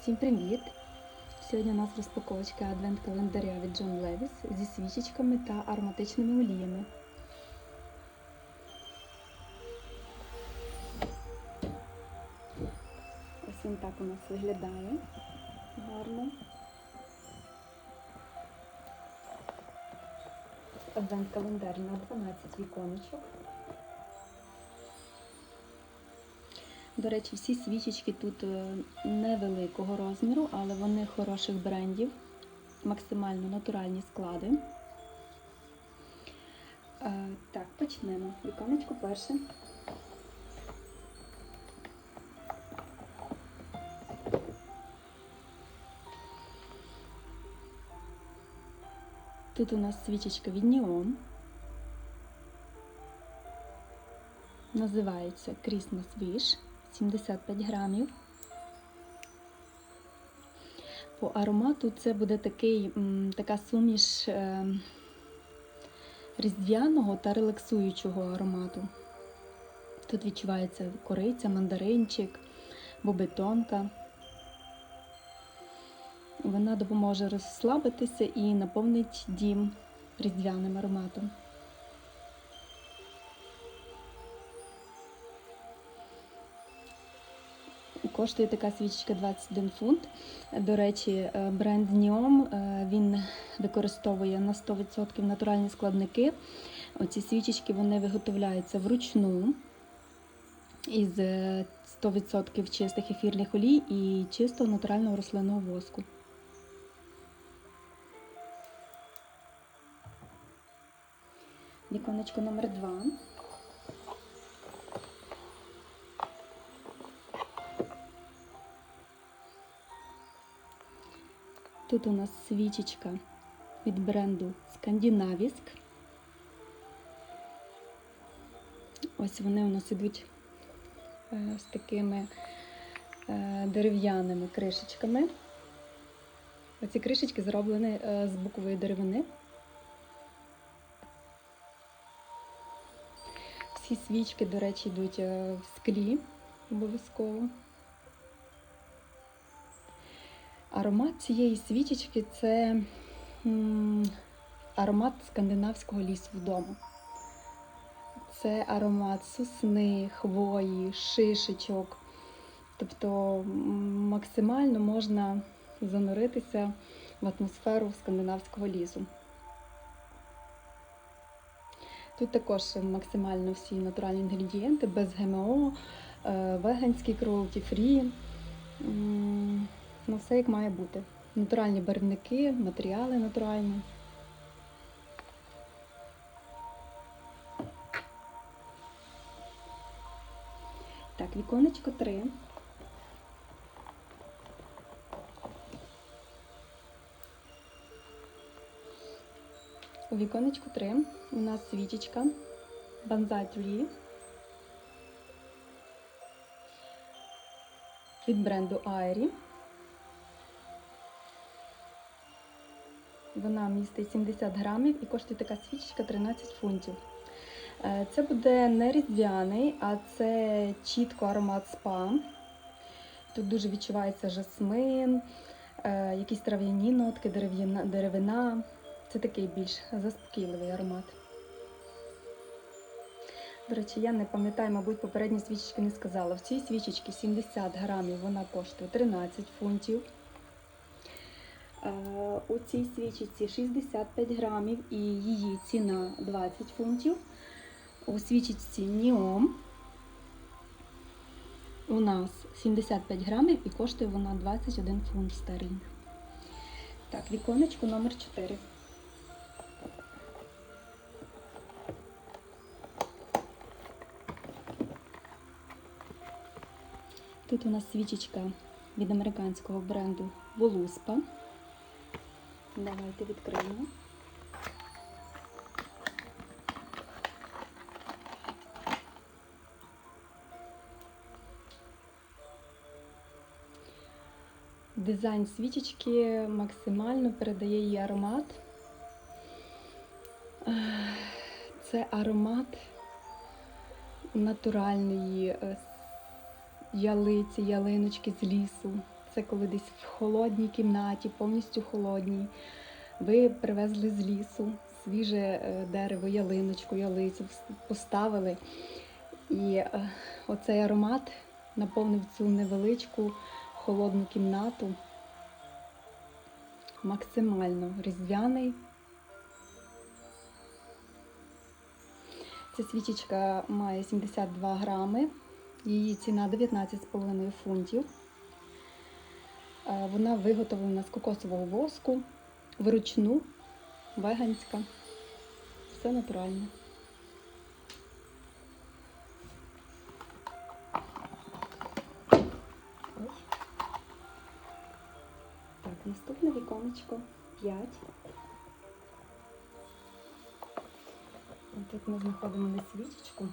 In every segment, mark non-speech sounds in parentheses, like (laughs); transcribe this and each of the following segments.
Всім привіт! Сьогодні у нас розпаковочка адвент-календаря від John Levis зі свічечками та ароматичними оліями. Ось він так у нас виглядає гарно. Адвент-календар на 12 віконечок. До речі, всі свічечки тут е, невеликого розміру, але вони хороших брендів, максимально натуральні склади. Е, Так, почнемо. Віконечко перше. Тут у нас свічечка від Neon. Називається Christmas Wish. 75 грамів. По аромату це буде такий, така суміш е, різдвяного та релаксуючого аромату. Тут відчувається кориця, мандаринчик, бобетонка. Вона допоможе розслабитися і наповнить дім різдвяним ароматом. Коштує така свічечка 21 фунт. До речі, е, бренд Neom е, він використовує на 100% натуральні складники. Оці свічечки вони виготовляються вручну із е, 100% чистих ефірних олій і чистого натурального рослинного воску. Віконечко номер 2. Тут у нас свічечка від бренду Скандинавіск. Ось вони у нас ідуть е, з такими е, дерев'яними кришечками. Оці кришечки зроблені е, з букової деревини. Всі свічки, до речі, йдуть в склі обов'язково. Аромат цієї свічечки це аромат скандинавського лісу вдома. Це аромат сосни, хвої, шишечок. Тобто максимально можна зануритися в атмосферу скандинавського лісу. Тут також максимально всі натуральні інгредієнти, без ГМО, е, веганський круелті фрі. Ну, все як має бути. Натуральні барвники, матеріали натуральні. Так, віконечко 3. У віконечку 3 у нас свічечка Banzai Tree від бренду Airy. Вона містить 70 грамів і коштує така свічечка 13 фунтів. Е, Це буде не різдвяний, а це чітко аромат спа. Тут дуже відчувається жасмин, е, якісь трав'яні нотки, деревина. Це такий більш заспокійливий аромат. До речі, я не пам'ятаю, мабуть, попередні свічечки не сказала. В цій свічечці 70 грамів вона коштує 13 фунтів. Е, У цій свічечці 65 грамів і її ціна 20 фунтів. У свічечці Ніом у нас 75 грамів і коштує вона 21 фунт стерлінг. Так, віконечко номер 4. Тут у нас свічечка від американського бренду Voluspa. Давайте відкриємо. Дизайн свічечки максимально передає її аромат. Це аромат натуральної е, ялиці, ялиночки з лісу. Це коли десь в холодній кімнаті, повністю холодній. Ви привезли з лісу свіже е, дерево, ялиночку, ялицю, поставили. І е, оцей аромат наповнив цю невеличку холодну кімнату. Максимально різдвяний. Ця свічечка має 72 грами. Її ціна 19,5 фунтів. Е, Вона виготовлена з кокосового воску, вручну, веганська. Все натуральне. Так, наступне віконечко 5. Тут ми знаходимо не свічечку,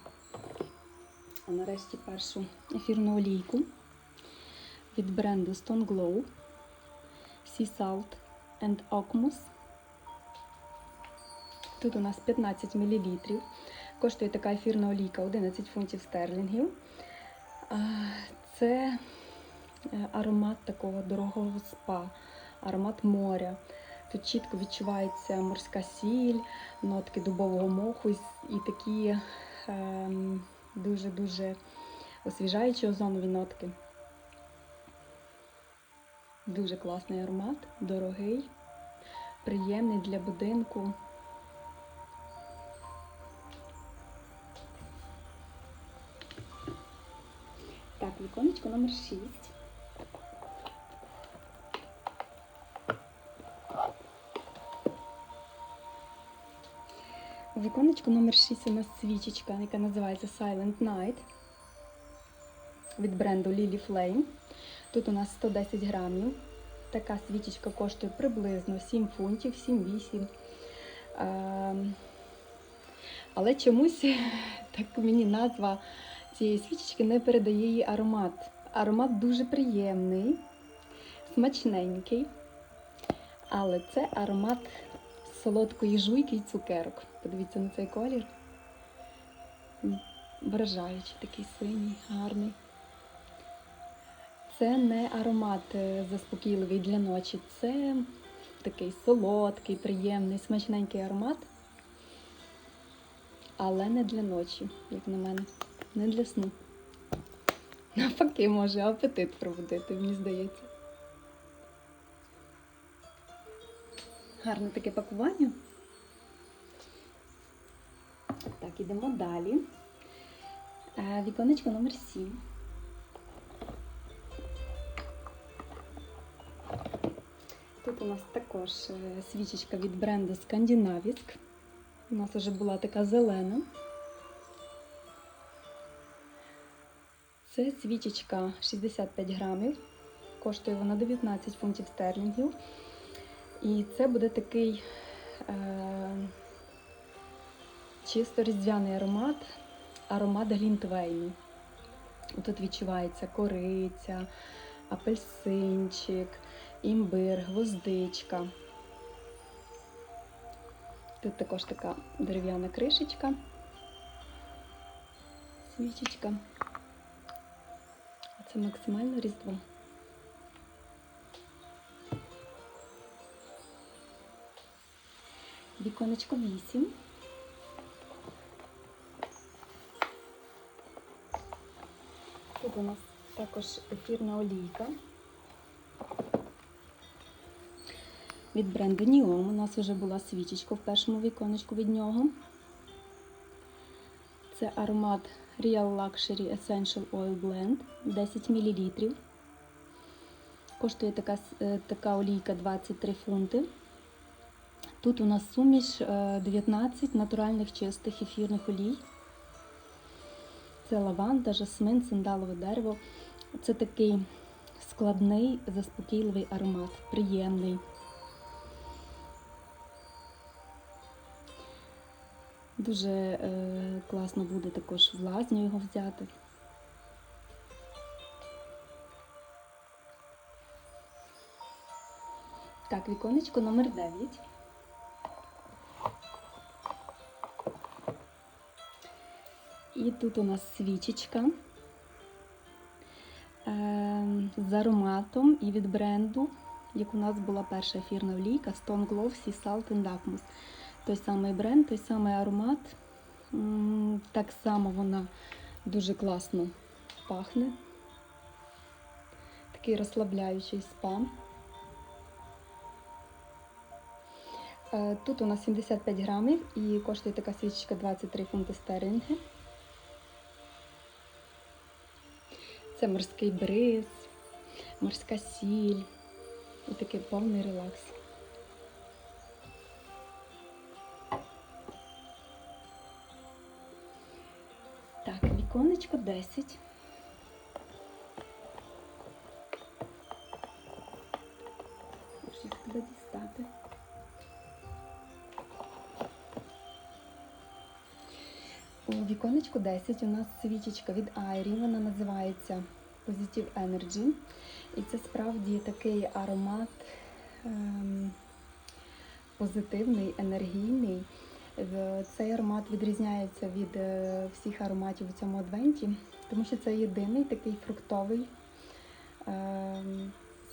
а нарешті першу ефірну олійку від бренду Stone Glow Sea Salt and Ocmus. Тут у нас 15 мл. Коштує така ефірна олійка 11 фунтів стерлінгів. Це е, аромат такого дорогого спа, аромат моря. Тут чітко відчувається морська сіль, нотки дубового моху і- такі ем, дуже-дуже освіжаючі озонові нотки. Дуже класний аромат, дорогий, приємний для будинку. Так, віконечко номер 6. У віконечку номер 6 у нас свічечка, яка називається Silent Night від бренду Lily Flame. Тут у нас 110 грамів. Така свічечка коштує приблизно 7 фунтів, 7-8. Ем, Але чомусь (laughs) так мені назва цієї свічечки не передає їй аромат. Аромат дуже приємний, смачненький. Але це аромат солодкої жуйки і цукерок. Подивіться на цей колір. Вражаючий, такий синій, гарний. Це не аромат е, заспокійливий для ночі, це такий солодкий, приємний, смачненький аромат. Але не для ночі, як на мене, не для сну. (laughs) Навпаки, може апетит пробудити, мені здається. Гарне таке пакування. Так, ідемо далі. Е, Віконечко номер 7. Тут у нас також е, свічечка від бренду Скандинавіск. У нас вже була така зелена. Це свічечка 65 грамів. Коштує вона 19 фунтів стерлінгів. І це буде такий е, чисто різдвяний аромат, аромат глінтвейну. Тут відчувається кориця, апельсинчик, імбир, гвоздичка. Тут також така дерев'яна кришечка, свічечка. Це максимально різдво. Віконечко 8. Тут у нас також ефірна олійка. Від бренду Neom. У нас вже була свічечка в першому віконечку від нього. Це аромат Real Luxury Essential Oil Blend 10 мл. Коштує така, е, така олійка 23 фунти. Тут у нас суміш е, 19 натуральних чистих ефірних олій. Це лаванда, жасмин, сандалове дерево. Це такий складний, заспокійливий аромат, приємний. Дуже е, класно буде також в лазню його взяти. Так, віконечко номер 9. І тут у нас свічечка. Ем, з ароматом і від бренду, як у нас була перша ефірна олійка Stone Glow Sea Salt and Dakmus. Той самий бренд, той самий аромат. Так само вона дуже класно пахне. Такий розслабляючий спа. Е, Тут у нас 75 грамів і коштує така свічечка 23 фунти стерлінги. Це морський бриз, морська сіль і такий повний релакс. Віконечко 10. Можу їх туди дістати. У віконечку 10 у нас свічечка від Айрі, вона називається Positive Energy. І це справді такий аромат ем, позитивний, енергійний. В- Цей аромат відрізняється від е, всіх ароматів у цьому адвенті, тому що це єдиний такий фруктовий, ем,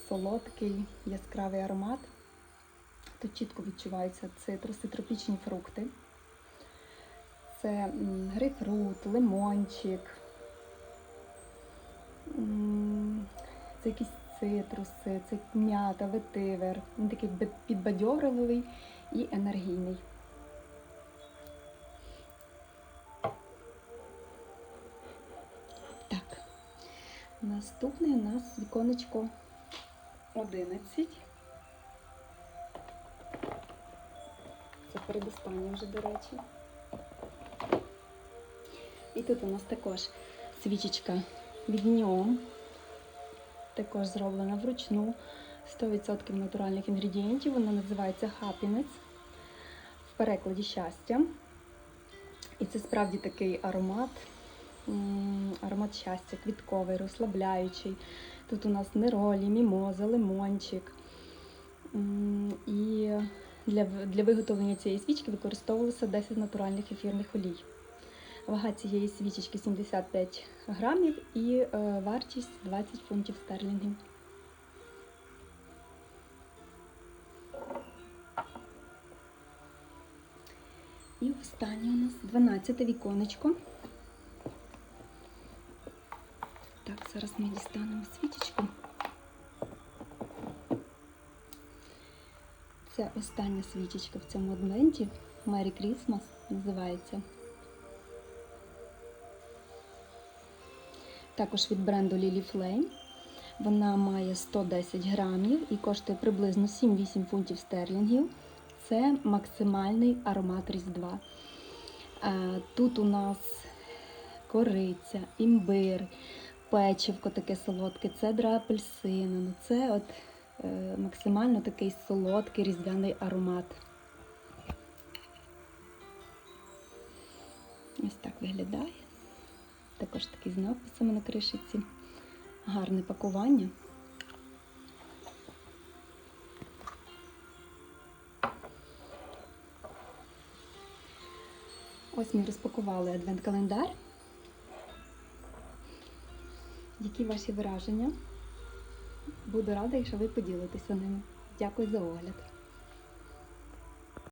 солодкий, яскравий аромат. Тут чітко відчуваються цитруси, тропічні фрукти. Це грейпфрут, лимончик, це якісь цитруси, це м'ята, ветивер. Він такий підбадьорливий і енергійний. Наступний у нас віконечко 11. Це передостаннє вже, до речі. І тут у нас також свічечка від ньому. Також зроблена вручну 100% натуральних інгредієнтів. Вона називається Happiness в перекладі щастя. І це справді такий аромат. Аромат щастя, квітковий, розслабляючий. Тут у нас неролі, мімоза, лимончик. І для, для виготовлення цієї свічки використовувалося 10 натуральних ефірних олій. Вага цієї свічечки 75 грамів і е, вартість 20 фунтів стерлінгів. І останнє у нас 12 віконечко. Зараз ми дістанемо свічечку. Це остання свічечка в цьому адвенті. Merry Christmas називається. Також від бренду Lily Flame. Вона має 110 грамів і коштує приблизно 7-8 фунтів стерлінгів. Це максимальний аромат Різдва. Е, Тут у нас кориця, імбир, печивко таке солодке, цедра апельсина. Ну, Це от е, максимально такий солодкий різдвяний аромат. Ось так виглядає. Також такий з надписами на кришиці. Гарне пакування. Ось ми розпакували адвент-календар. Які ваші враження? Буду рада, якщо ви поділитеся ними. Дякую за огляд.